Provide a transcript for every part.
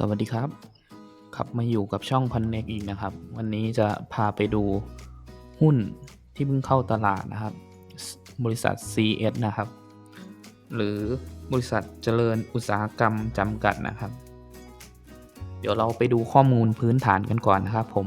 สวัสดีครับครับมาอยู่กับช่องพันเน็กอีกนะครับ วันนี้จะพาไปดูหุ้นที่เพิ่งเข้าตลาดนะครับ บริษัท CS นะครับ หรือบริษัทเจริญอุตสาหกรรมจำกัดนะครับ เดี๋ยวเราไปดูข้อมูลพื้นฐานกันก่อนนะครับผม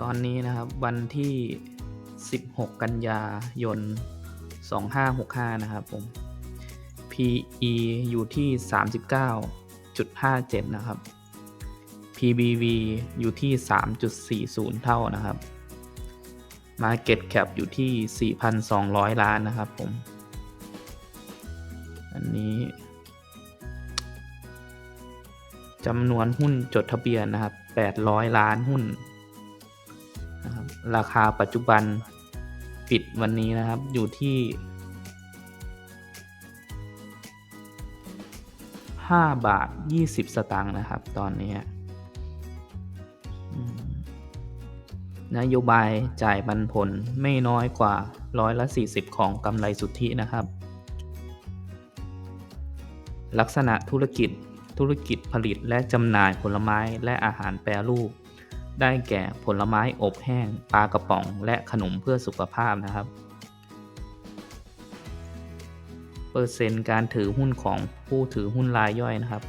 ตอนนี้นะครับวันที่ 16 กันยายน 2565 นะครับผม PE อยู่ที่ 39.57 นะครับ PBV อยู่ที่ 3.40 เท่านะครับ Market Cap อยู่ที่ 4,200 ล้านนะครับผม อันนี้จำนวนหุ้นจดทะเบียนนะครับ 800 ล้านหุ้นนะครับราคาปัจจุบัน ปิดวันนี้นะครับ อยู่ที่5บาท20สตางค์นะครับ ตอนนี้นโยบายจ่ายปันผลไม่น้อยกว่าร้อยละ 40 ของกำไรสุทธินะครับ ลักษณะธุรกิจธุรกิจผลิตและจำหน่ายผลไม้และอาหารแปรรูป ได้แก่ผลไม้อบแห้ง ปลากระป๋อง และขนมเพื่อสุขภาพนะครับ เปอร์เซ็นต์การถือหุ้นของผู้ถือหุ้นรายย่อยนะครับ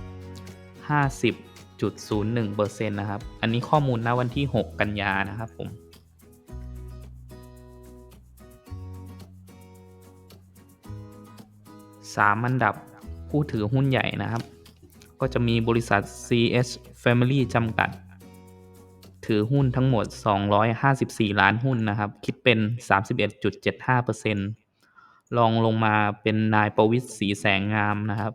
50.01%นะครับ อันนี้ข้อมูลณวันที่ 6 กันยานะครับผมสามอันดับผู้ถือหุ้นใหญ่นะครับ ก็จะมีบริษัท CS Family จำกัด ถือหุ้นทั้งหมด 254 ล้านหุ้นนะครับ คิดเป็น 31.75%รองลงมาเป็นนายประวิทย์สีแสงงามนะครับ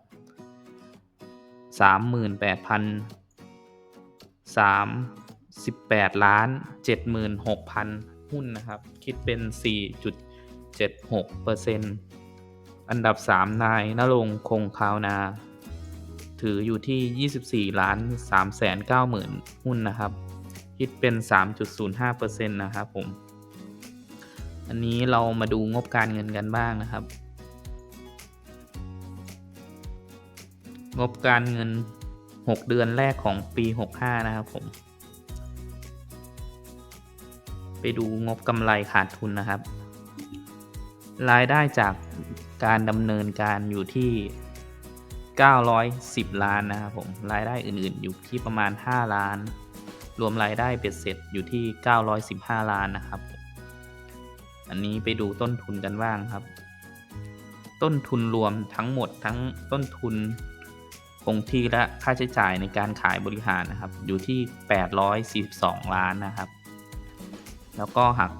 38,038ล้าน 76,000 หุ้นนะครับ คิดเป็น 4.76%อันดับ 3 นายนรงคงคาวนา ถืออยู่ที่ 24 ล้าน 390,000 หุ้นนะครับ คิดเป็น 3.05%นะครับผม อันนี้เรามาดูงบการเงินกันบ้างนะครับ งบการเงิน 6 เดือนแรกของปี 65 นะครับผม ไปดูงบกำไรขาดทุนนะครับ รายได้จากการดำเนินการอยู่ที่ 910 ล้านนะครับผม รายได้อื่นๆอยู่ที่ประมาณ 5 ล้าน รวมรายได้เบ็ดเสร็จอยู่ที่ 915 ล้านนะครับ อันนี้ไปดูต้นทุนกันบ้างครับ ต้นทุนรวมทั้งหมดทั้งต้นทุนคงที่และค่าใช้จ่ายในการขายบริหารนะครับ อยู่ที่ 842 ล้านนะครับ แล้วก็หัก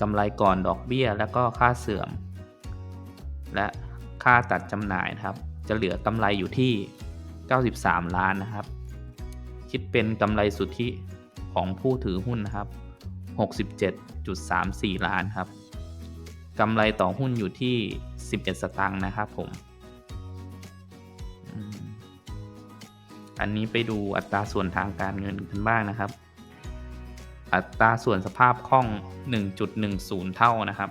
กำไรก่อนดอกเบี้ย แล้วก็ค่าเสื่อม และค่าตัดจำหน่ายนะครับ จะเหลือกำไรอยู่ที่ 93 ล้านนะครับ คิดเป็นกำไรสุทธิของผู้ถือหุ้นนะครับ 67.34 ล้านครับกำไรต่อหุ้นอยู่ที่ 11 สตางค์นะครับผม อันนี้ไปดูอัตราส่วนทางการเงินกันบ้างนะครับ อัตราส่วนสภาพคล่อง 1.10 เท่านะครับ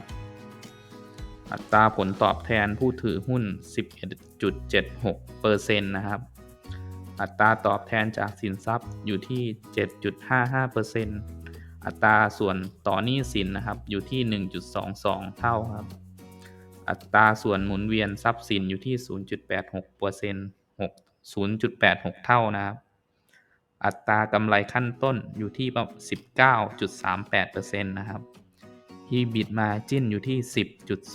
อัตราผลตอบแทนผู้ถือหุ้น 11.76%นะครับ อัตราตอบแทนจากสินทรัพย์อยู่ที่ 7.55%อัตราส่วนต่อหนี้สินนะครับอยู่ที่ 1.22 เท่าครับ อัตราส่วนหมุนเวียนทรัพย์สินอยู่ที่ 0.86% 0.86 เท่านะครับ อัตรากำไรขั้นต้นอยู่ที่ 19.38%นะครับ EBIT Margin อยู่ที่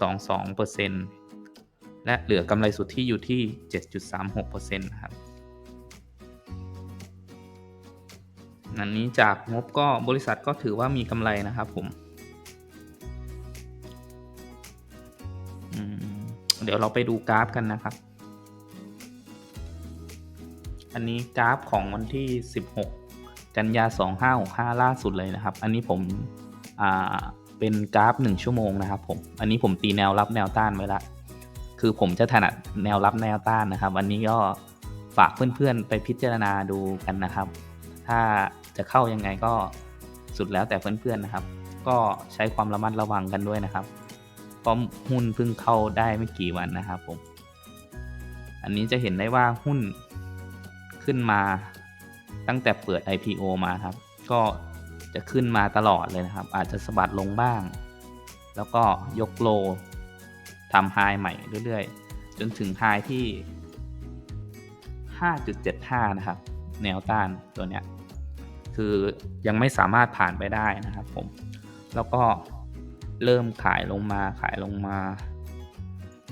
10.22%และเหลือกำไรสุทธิอยู่ที่ 7.36%นะครับ อันนี้จากงบก็บริษัทก็ถือว่ามีกำไรนะครับผมเดี๋ยวเราไปดูกราฟกันนะครับ อันนี้กราฟของวันที่ 16 กันยา 2565 ล่าสุดเลยนะครับ อันนี้ผมเป็นกราฟ 1 ชั่วโมงนะครับผม อันนี้ผมตีแนวรับแนวต้านไว้ละ คือผมจะถนัดแนวรับแนวต้านนะครับ อันนี้ก็ฝากเพื่อนๆไปพิจารณาดูกันนะครับ ถ้า จะเข้ายังไงก็สุดแล้วแต่เพื่อนๆนะครับ ก็ใช้ความระมัดระวังกันด้วยนะครับเพราะหุ้นเพิ่งเข้าได้ไม่กี่วันนะครับผม อันนี้จะเห็นได้ว่าหุ้นขึ้นมาตั้งแต่เปิด IPO มาครับ ก็จะขึ้นมาตลอดเลยนะครับ อาจจะสะบัดลงบ้าง แล้วก็ยกโลทำไฮใหม่เรื่อยๆ จนถึงไฮที่ 5.75 นะครับ แนวต้านตัวเนี้ย คือยังไม่สามารถผ่านไปได้นะครับผม แล้วก็เริ่มขายลงมาขายลงมา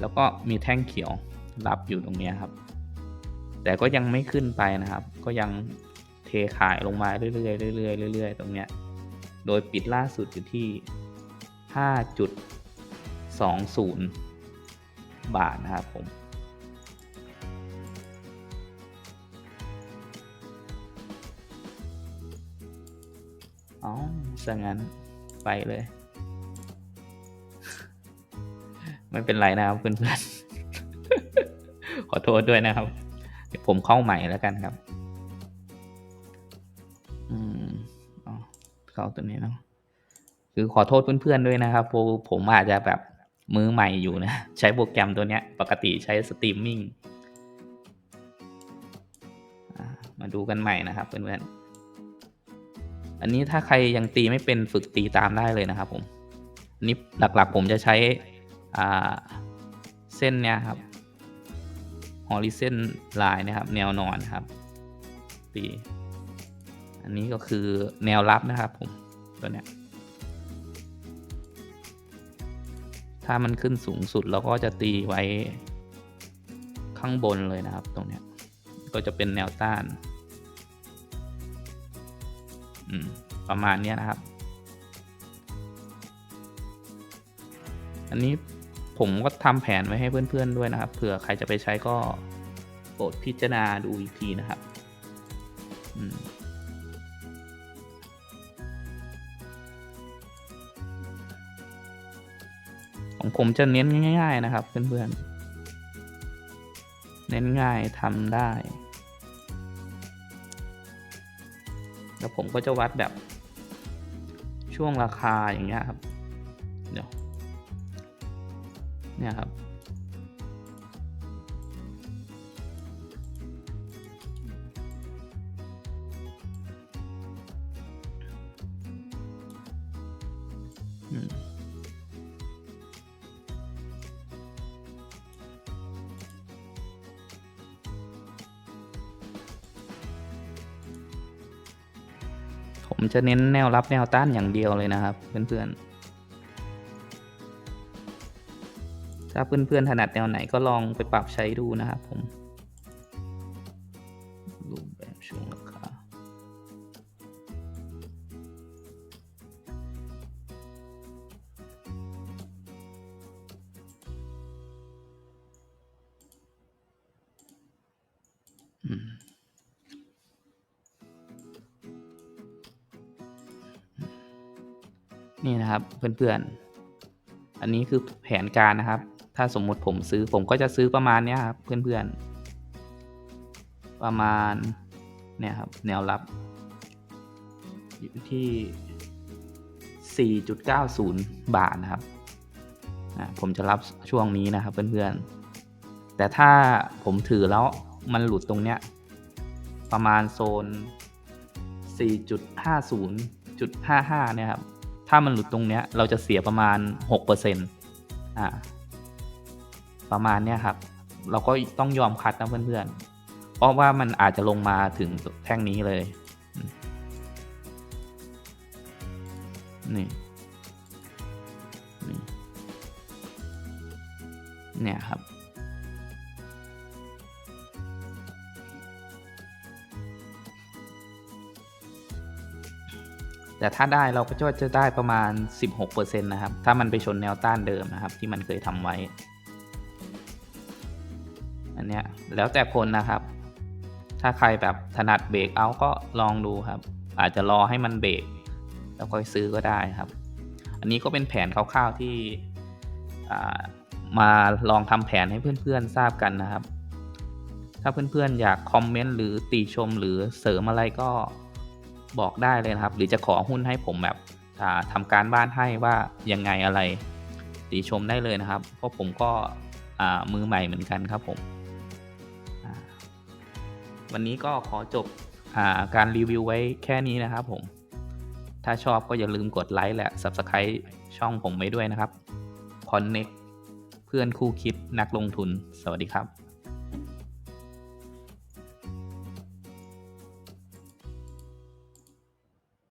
แล้วก็มีแท่งเขียวรับอยู่ตรงเนี้ยครับ แต่ก็ยังไม่ขึ้นไปนะครับ ก็ยังเทขายลงมาเรื่อยๆเรื่อยๆเรื่อยๆตรงเนี้ย โดยปิดล่าสุดอยู่ที่ 5.20 บาทนะครับผม อ๋อซะงั้นไปเลย ไม่เป็นไรนะครับเพื่อนๆ ขอโทษด้วยนะครับ เดี๋ยวผมเข้าใหม่แล้วกันครับ อืมอ๋อเข้าตัวนี้เนาะ คือขอโทษเพื่อนๆด้วยนะครับเพราะผมอาจจะแบบมือใหม่อยู่นะ ใช้โปรแกรมตัวเนี้ย ปกติใช้สตรีมมิ่งมาดูกันใหม่นะครับเพื่อนๆ อันนี้ถ้าใครยังตีไม่เป็นฝึกตีตามได้เลยนะครับผมอันนี้หลักๆผมจะใช้อ่าเส้นเนี้ยครับ horizon line นะครับ แนวนอนครับ ตี อันนี้ก็คือแนวรับนะครับผมตัวเนี้ยถ้ามันขึ้นสูงสุดเราก็จะตีไว้ข้างบนเลยนะครับ ตรงเนี้ยก็จะเป็นแนวต้าน ประมาณนี้นะครับ อันนี้ผมก็ทำแผนไว้ให้เพื่อนๆด้วยนะครับ เผื่อใครจะไปใช้ก็โปรดพิจารณาดูอีกทีนะครับอของผมจะเน้นง่าย ๆ นะครับ เพื่อนๆ เน้นง่ายทำได้ ผมก็จะวัดแบบ ช่วงราคาอย่างเงี้ยครับ เดี๋ยวเนี่ยครับ ผมจะเน้นแนวรับแนวต้านอย่างเดียวเลยนะครับ เพื่อนๆ ถ้าเพื่อนๆถนัดแนวไหนก็ลองไปปรับใช้ดูนะครับผมรูปแบบช่วงราคา นี่นะครับเพื่อนๆ อันนี้คือแผนการนะครับ ถ้าสมมุติผมซื้อผมก็จะซื้อประมาณนี้ครับเพื่อนๆ ประมาณเนี่ยครับแนวรับ อยู่ที่ 4.90 บาทนะครับนะผมจะรับช่วงนี้นะครับเพื่อนๆ แต่ถ้าผมถือแล้วมันหลุดตรงเนี้ยประมาณโซน 4.50.55 เนี่ยครับ ถ้ามันหลุดตรงเนี้ย เราจะเสียประมาณ6%อ่าประมาณเนี้ยครับ เราก็ต้องยอมคัดนะเพื่อนๆ เพราะว่ามันอาจจะลงมาถึงแท่งนี้เลยนี่นี่เนี่ยครับ แต่ถ้าได้เราก็จะได้ประมาณ 16%นะครับ ถ้ามันไปชนแนวต้านเดิมนะครับ ที่มันเคยทำไว้ อันเนี้ยแล้วแต่คนนะครับ ถ้าใครแบบถนัดเบรกเอาก็ลองดูครับ อาจจะรอให้มันเบรกแล้วค่อยซื้อก็ได้ครับ อันนี้ก็เป็นแผนคร่าวๆที่มาลองทำแผนให้เพื่อนๆทราบกันนะครับ ถ้าเพื่อนๆอยากคอมเมนต์หรือติชมหรือเสริมอะไรก็ บอกได้เลยนะครับ หรือจะขอหุ้นให้ผมแบบอ่าทำการบ้านให้ว่ายังไงอะไรติชมได้เลยนะครับ เพราะผมก็มือใหม่เหมือนกันครับผม วันนี้ก็ขอจบอาการรีวิวไว้แค่นี้นะครับผม ถ้าชอบก็อย่าลืมกดไลค์และ Subscribe ช่องผมไว้ด้วยนะครับ Connect เพื่อนคู่คิดนักลงทุน สวัสดีครับ